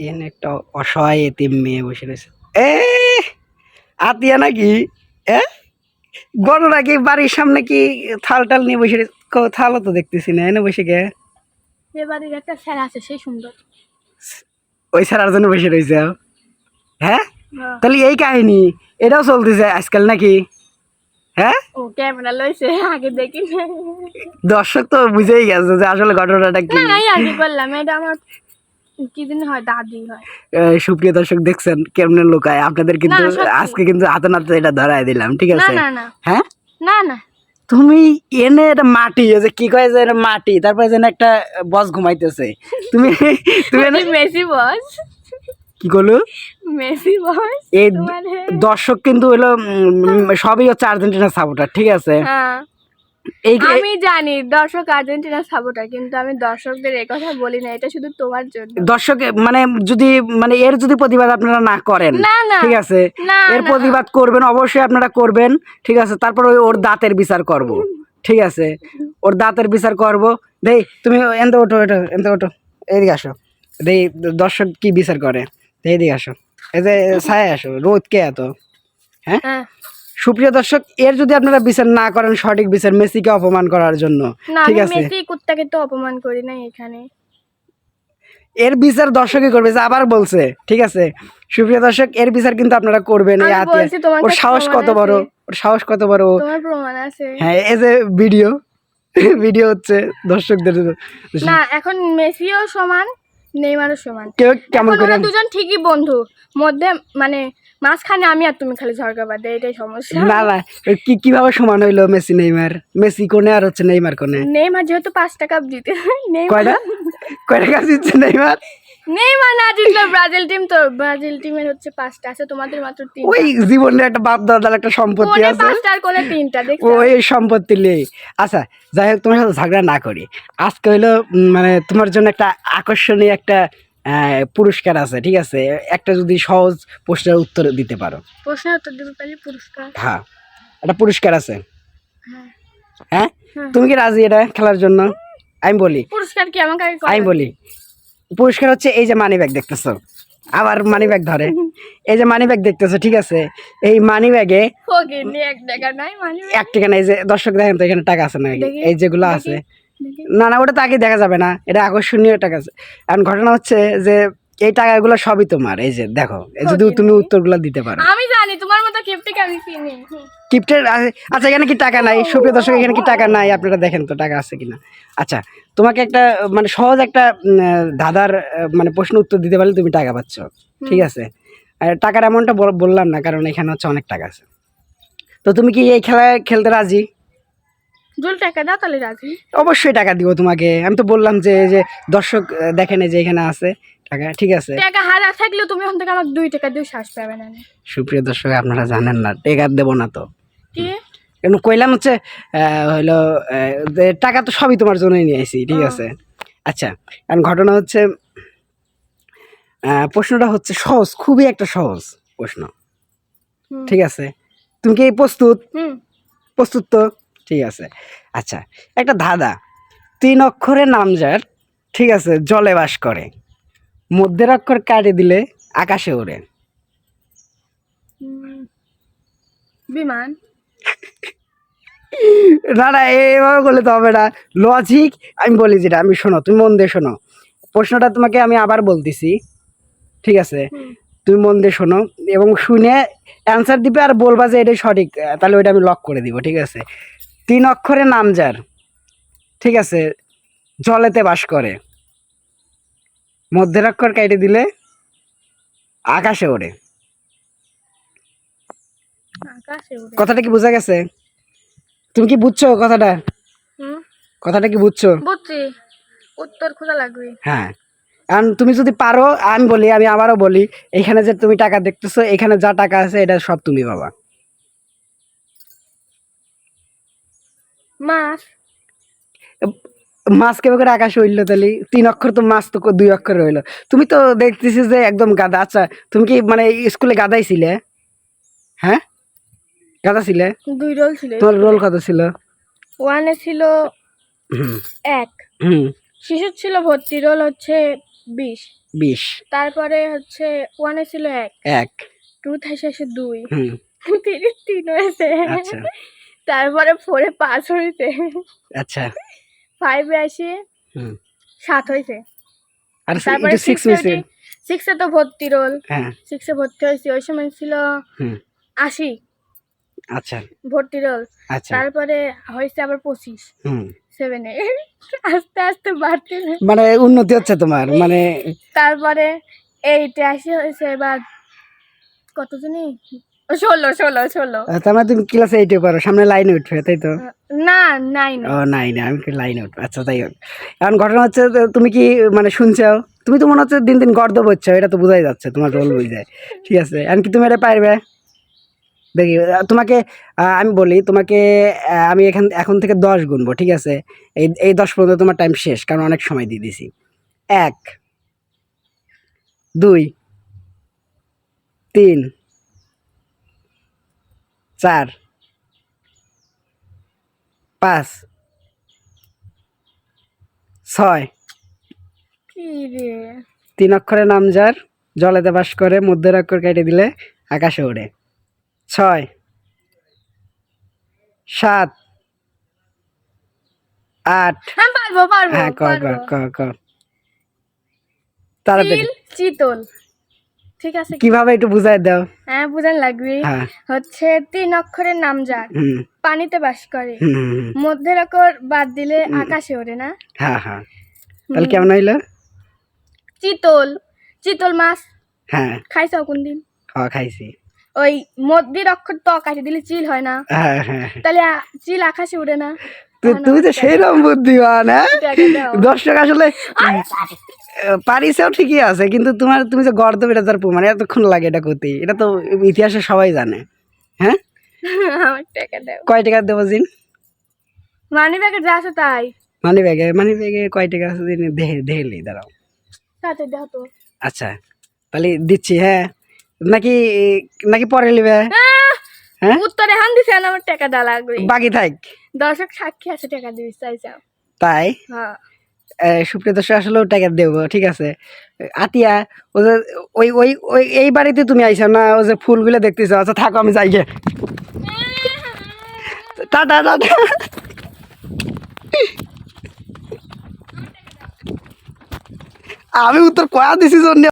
এখানে একটা অসহায় এতিম মেয়ে বসে রয়েছে। এ আতিয়া নাকি? এ গরু নাকি বাড়ির সামনে কি থাল টাল নিয়ে বসে? থালও তো দেখতেছি না এনে বসে গে এ বাড়ির একটা স্যার আছে সেই সুন্দর। ওই ছাড়ার জন্য বসে রয়েছে। হ্যাঁ? তাহলে এই কাহিনী এটাও চলতেছে আজকাল নাকি? হ্যাঁ? ও ক্যামেরা লইছে আগে দেখি দর্শক তো বুঝেই গেছে যে আসলে ঘটনাটা কি। না, আগে বললাম এটা আমার কি দিন হয়? দাদি হয়। সুপ্রিয় দর্শক দেখছেন কেমনে লোকায়? আপনাদের কিন্তু আজকে কিন্তু হাতে নাতে এটা ধরাই দিলাম ঠিক আছে? হ্যাঁ? না না। তুমি এনে এটা মাটি যে কি কয় যে এটা মাটি তারপরে যেন একটা বস ঘুমাইতেছে। তুমি তুমি এনে মেসি বস। কি করল? মেসি বস এই দর্শক কিন্তু হলো সবই হচ্ছে আর্জেন্টিনা সাপোর্টার ঠিক আছে? হ্যাঁ। আমি জানি দর্শক আর্জেন্টিনা সাপোর্টার কিন্তু আমি দর্শকদের এই কথা বলি না এটা শুধু তোমার জন্য। দর্শক মানে যদি মানে এর যদি প্রতিবাদ আপনারা না করেন ঠিক আছে? এর প্রতিবাদ করবেন অবশ্যই আপনারা করবেন ঠিক আছে? তারপর ওই ওর দাঁতের বিচার করব ঠিক আছে? ওর দাঁতের বিচার করব। দেই তুমি এনতে ওঠো ওঠো এনতে ওঠো। এইদিকে আসো। দেই দর্শক কি বিচার করে? এদিকে আসো। এই যে ছায় আসো রোদ কে এত? হ্যাঁ? হ্যাঁ। সুপ্রিয় দর্শক এর যদি আপনারা বিচার না করেন সঠিক বিচার মেসিকে অপমান করার জন্য। ঠিক আছে? মেসি কুত্তাকে তো অপমান করি না এখানে। এর বিচার দর্শকই করবে যে আবার বলছে ঠিক আছে? সুপ্রিয় দর্শক এর বিচার কিন্তু আপনারা করবেন এই আমি হাতে। ওর সাহস কত বড়। ওর সাহস কত বড়? তোমার প্রমাণ আছে। হ্যাঁ এই যে ভিডিও ভিডিও হচ্ছে দর্শকদের। না এখন মেসিও সমান নেইমারও সমান। কেউ কেমন করে? দুজন ঠিকই বন্ধু। মধ্যে মানে মাঝখানে আমি আর তুমি খালি ঝগড়া বাদে এটাই সমস্যা। না কি কীভাবে সমান হইল মেসি নেইমার? মেসি কোনে আর হচ্ছে নেইমার কোনে নেইমার যেহেতু পাঁচ টাকা জিতে নেইমার কয়টা? কয়টা কাজ দিচ্ছে নেইমার? নেইমার না জিতলো ব্রাজিল টিম তো ব্রাজিল টিমের হচ্ছে পাঁচটা আছে তোমাদের মাত্র তিন ওই জীবনের একটা বাপ দাদার একটা সম্পত্তি আছে। পাঁচটা আর কোনে তিনটা দেখছ? ওই সম্পত্তি নিয়ে আচ্ছা যাই হোক তোমার সাথে ঝগড়া না করি। আজকে হইল মানে তোমার জন্য একটা আকর্ষণীয় একটা পুরস্কার আছে ঠিক আছে? একটা যদি সহজ প্রশ্নের উত্তর দিতে পারো। প্রশ্নের উত্তর দিতে পারি পুরস্কার। হ্যাঁ একটা পুরস্কার আছে? হ্যাঁ। হ্যাঁ। তুমি কি রাজি এটা খেলার জন্য? আমি বলি। পুরস্কার কি আমাকে আমি বলি। পুরস্কার হচ্ছে এই যে মানি ব্যাগ দেখতেছো। আবার মানি ব্যাগ ধরে। এই যে মানি ব্যাগ দেখতেছো ঠিক আছে? এই মানি ব্যাগে এক টাকা নাই এক টাকা নাই যে দর্শক দেখেন তো এখানে টাকা আছে না এই যেগুলো আছে। না না ওটা তো আগে দেখা যাবে না। এটা আকর্ষণীয় টাকা আছে এখন ঘটনা হচ্ছে যে এই টাকাগুলো সবই তোমার। এই যে দেখো যদি তুমি। উত্তরগুলো দিতে পারো। আমি জানি তোমার মতো কিপটিকে আমি চিনি। গিফটের আচ্ছা এখানে কি টাকা নাই? সুপ্রিয় দর্শক এখানে কি টাকা নাই? আপনারা দেখেন তো টাকা আছে কিনা। আচ্ছা তোমাকে একটা মানে সহজ একটা ধাঁধার মানে প্রশ্ন উত্তর দিতে পারলে তুমি টাকা পাচ্ছ। ঠিক আছে? আর টাকার অ্যামাউন্টটা বললাম না কারণ এখানে হচ্ছে অনেক টাকা আছে। তো তুমি কি এই খেলা খেলতে রাজি? জল টাকা দাও তাহলে রাজি। অবশ্যই টাকা দিব তোমাকে। আমি তো বললাম যে যে দর্শক দেখেন যে এখানে আছে। টাকা ঠিক আছে। টাকা হাজার থাকলেও তুমি ওখান থেকে আমাকে দুই টাকা দিয়ে শ্বাস পাবে না। সুপ্রিয় দর্শক আপনারা জানেন না টাকা দেবো না তো। কি? এমন কইলাম হচ্ছে যে টাকা তো সবই তোমার জন্যই নিয়ে আসি ঠিক আছে। আচ্ছা কারণ ঘটনা হচ্ছে প্রশ্নটা হচ্ছে সহজ খুবই একটা সহজ প্রশ্ন। ঠিক আছে? তুমি কি প্রস্তুত? প্রস্তুত তো? ঠিক আছে। আচ্ছা একটা ধাঁধা। তিন অক্ষরে নাম যার ঠিক আছে জলে বাস করে। মধ্যের অক্ষর কাটে দিলে আকাশে ওড়ে। বিমান। না না এইভাবে বললে তো হবে না। লজিক আমি বলি যেটা আমি শোনো তুমি মন দিয়ে শোনো। প্রশ্নটা তোমাকে আমি আবার বলতেছি ঠিক আছে? তুমি মন দিয়ে শোনো এবং শুনে অ্যান্সার দিবে আর বলবা যে এটাই সঠিক তাহলে ওইটা আমি লক করে দিব ঠিক আছে? তিন অক্ষরে নাম যার। ঠিক আছে? জলেতে বাস করে। মধ্যের অক্ষর কেটে দিলে আকাশে ওড়ে। কথাটা কি বোঝা গেছে? তুমি কি বুঝছ কথাটা? কথাটা কি বুঝছ? বুঝছি। উত্তর খোঁজা লাগবে। হ্যাঁ। কারণ তুমি যদি পারো আমি বলি আমি আবারও বলি এখানে যে তুমি টাকা দেখতেছো এখানে যা টাকা আছে এটা সব তুমি পাবা। মাছ। মাছ কেমন করে আকাশে উঠল তাহলে? তিন অক্ষর তো মাছ তো দুই অক্ষর রইল। তুমি তো দেখতেছি যে একদম গাদা আচ্ছা তুমি কি মানে স্কুলে গাদাই ছিলে? হ্যাঁ? গাদা ছিলে? দুই রোল ছিল। তোমার রোল কত ছিল? ওয়ানে ছিল এক। শিশুর ছিল ভর্তি রোল হচ্ছে বিশ। বিশ। তারপরে হচ্ছে ওয়ানে ছিল এক। এক। টু থেকে দুই। তিন হয়েছে। আচ্ছা। তারপরে ফোরে পাঁচ হয়েছে আচ্ছা। ফাইভে আসি হুম। সাত হয়েছে আর তারপরে সিক্স মিনিট সিক্সে তো ভর্তি রোল হ্যাঁ। সিক্সে ভর্তি হয়েছে ওই সময় ছিল হুম। আশি। আচ্ছা। ভর্তি রোল আচ্ছা। তারপরে হয়েছে আবার পঁচিশ। হুম। সেভেনে আস্তে আস্তে বাড়তে মানে উন্নতি হচ্ছে তোমার মানে তারপরে এইটে আসি হয়েছে এবার কত জানি? ষোলো ষোলো ষোলো। আহ, মানে তুমি ক্লাস এইটে পারো সামনে লাইনে উঠবে তাই তো? না নাইন ও নাই না আমি লাইনে উঠবো? আচ্ছা তাই হোক। এখন ঘটনা হচ্ছে তুমি কি মানে শুনছো? তুমি তো মনে হচ্ছে দিন দিন গর্দ এটা তো বোঝাই যাচ্ছে তোমার রোল ঠিক আছে এখন কি তুমি এটা পারবে? দেখি তোমাকে আমি বলি তোমাকে আমি এখান এখন থেকে দশ গুনবো ঠিক আছে? এই এই দশ পর্যন্ত তোমার টাইম শেষ কারণ অনেক সময় দিয়ে দিছি এক দুই তিন চার পাঁচ ছয়। তিন অক্ষরে নাম যার জলেতে বাস করে মধ্যের অক্ষর কেটে দিলে আকাশে ওড়ে। ছয় সাত আট। পারব হ্যাঁ ক ক ক ক। তাড়াতাড়ি চিতল। ঠিক আছে কীভাবে একটু বুঝাই দাও? হ্যাঁ বুঝান লাগবে। হ্যাঁ। হচ্ছে তিন অক্ষরের নাম যার পানিতে বাস করে। মধ্যের অক্ষর বাদ দিলে আকাশে ওঠে না? হ্যাঁ হ্যাঁ। তাহলে কেমন হইল? চিতল। চিতল মাছ। হ্যাঁ। খাইছো কোন দিন? খাওয়া খাইছি। ওই মধ্যের অক্ষর তো আকাশে দিলে চিল হয় না। হ্যাঁ হ্যাঁ। তাহলে চিল আকাশে উড়ে না। তুমি তো সেইরকম বুদ্ধিমান হ্যাঁ? টাকা দাও। দর্শক আসলে পারিসেও ঠিকই আছে কিন্তু তোমার তুমি যে গর্দ এটা তার প্রমাণ এতক্ষণ লাগে এটা করতে। এটা তো ইতিহাসে সবাই জানে হ্যাঁ? টাকা কয় টাকা দেবো দিন মানি ব্যাগে যা আছে তাই। মানি ব্যাগে মানি ব্যাগে কয় টাকা আছে দেখে দেখলি দাঁড়াও। তাতে দাও তো। আচ্ছা তাহলে দিচ্ছি হ্যাঁ? নাকি নাকি পরে নেবে? হ্যাঁ? উত্তরে হান দিছে আমার টাকা দেওয়া লাগবে। বাকি থাক। দর্শক সাক্ষী আছে টাকা দিবি চাই চাও তাই? হ্যাঁ। সুপ্রিয় দর্শক আসলেও টাকা দেবো ঠিক আছে? আতিয়া ও যে ওই ওই ওই এই বাড়িতে তুমি আইসো না ও যে ফুলগুলো দেখতেছো? আচ্ছা থাকো আমি যাই গে। Tata tata. আমি উত্তর কয়া দিছি জন্য?